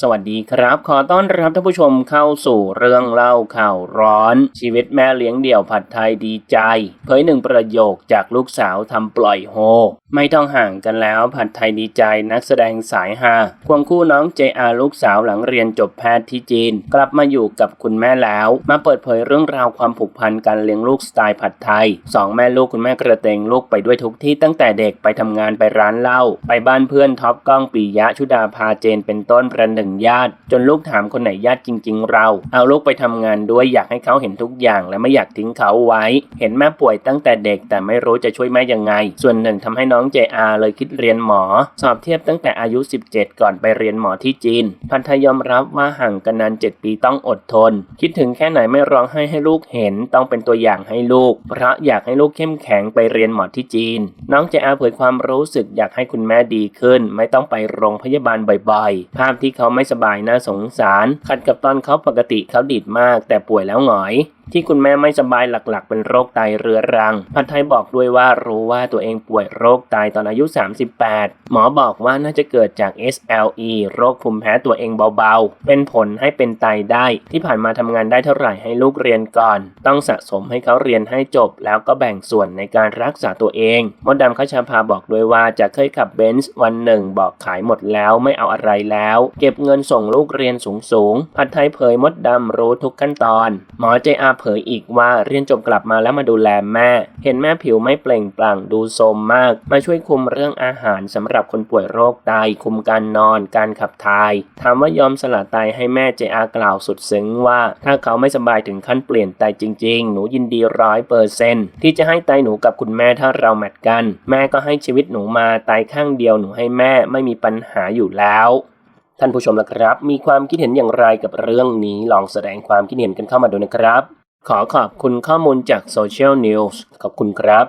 สวัสดีครับ ขอต้อนรับท่านผู้ชมเข้าสู่เรื่องเล่าข่าวร้อน ชีวิตแม่เลี้ยงเดี่ยวผัดไทยดีใจ เผยหนึ่งประโยคจากลูกสาวทำปล่อยโฮ ไม่ต้องห่างกันแล้วผัดไทยดีใจนักแสดงสายฮาควงคู่น้องเจอาลูกสาวหลังเรียนจบแพทย์ที่จีน กลับมาอยู่กับคุณแม่แล้ว มาเปิดเผยเรื่องราวความผูกพันการเลี้ยงลูกสไตล์ผัดไทยสองแม่ลูกคุณแม่กระเตงลูกไปด้วยทุกที่ตั้งแต่เด็กไปทำงานไปร้านเหล้าไปบ้านเพื่อนท็อปก้องปียะชุดาภาเจนเป็นต้นประหึ่งญาติ จนลูกถามคนไหนญาติจริง ๆ เรา เอาลูกไปทำงานด้วยอยากให้เขาเห็นทุกอย่าง และไม่อยากทิ้งเขาไว้ เห็นแม่ป่วยตั้งแต่เด็กแต่ไม่รู้จะช่วยแม่ยังไง ส่วนหนึ่งทำให้น้องเจอาเลยคิดเรียนหมอ สอบเทียบตั้งแต่อายุ 17 ก่อนไปเรียนหมอที่จีน พันธยอมรับว่าห่างกันนาน 7 ปีต้องอดทน คิดถึงแค่ไหนไม่ร้องให้ให้ลูกเห็นต้องเป็นตัวอย่างให้ลูก เพราะอยากให้ลูกเข้มแข็งไปเรียนหมอที่จีน น้องเจอาเผยความรู้สึกอยากให้คุณแม่ดีขึ้น ไม่ต้องไปโรงพยาบาลบ่อยๆ ภาพที่เขาไม่สบายน่าสงสาร ขัดกับตอนเขาปกติเขาดีดมาก แต่ป่วยแล้วหงอยที่คุณแม่ไม่สบายหลักๆ เป็นโรคไตเรื้อรัง พันไทยบอกด้วยว่ารู้ว่าตัวเองป่วยโรคไตตอนอายุ 38 หมอบอกว่าน่าจะเกิดจาก SLE โรคภูมิแพ้ตัวเองเบาๆ เป็นผลให้เป็นไตได้ ที่ผ่านมาทำงานได้เท่าไหร่ให้ลูกเรียนก่อน ต้องสะสมให้เขาเรียนให้จบ แล้วก็แบ่งส่วนในการรักษาตัวเอง มดดำขชาพาบอกด้วยว่าจะเคยขับเบนซ์วันหนึ่งบอกขายหมดแล้วไม่เอาอะไรแล้ว เก็บเงินส่งลูกเรียนสูงๆผัดไทยเผยมดดำรู้ทุกขั้นตอน หมอเจอาเผยอีกว่าเรียนจบกลับมาแล้วมาดูแลแม่ เห็นแม่ผิวไม่เปล่งปลั่งดูโทรมมาก มาช่วยคุมเรื่องอาหารสำหรับคนป่วยโรคไตคุมการนอน การขับถ่าย ถามว่ายอมสละไตให้แม่เจอากล่าวสุดซึ้งว่า ถ้าเขาไม่สบายถึงขั้นเปลี่ยนไตจริง ๆ หนูยินดีร้อยเปอร์เซนที่จะให้ไตหนูกับคุณแม่ถ้าเราแมทกัน แม่ก็ให้ชีวิตหนูมาไตข้างเดียวหนูให้แม่ไม่มีปัญหาอยู่แล้วท่านผู้ชมนะครับ มีความคิดเห็นอย่างไรกับเรื่องนี้ ลองแสดงความคิดเห็นกันเข้ามาดูนะครับ ขอขอบคุณข้อมูลจากโซเชียลนิวส์ขอบคุณครับ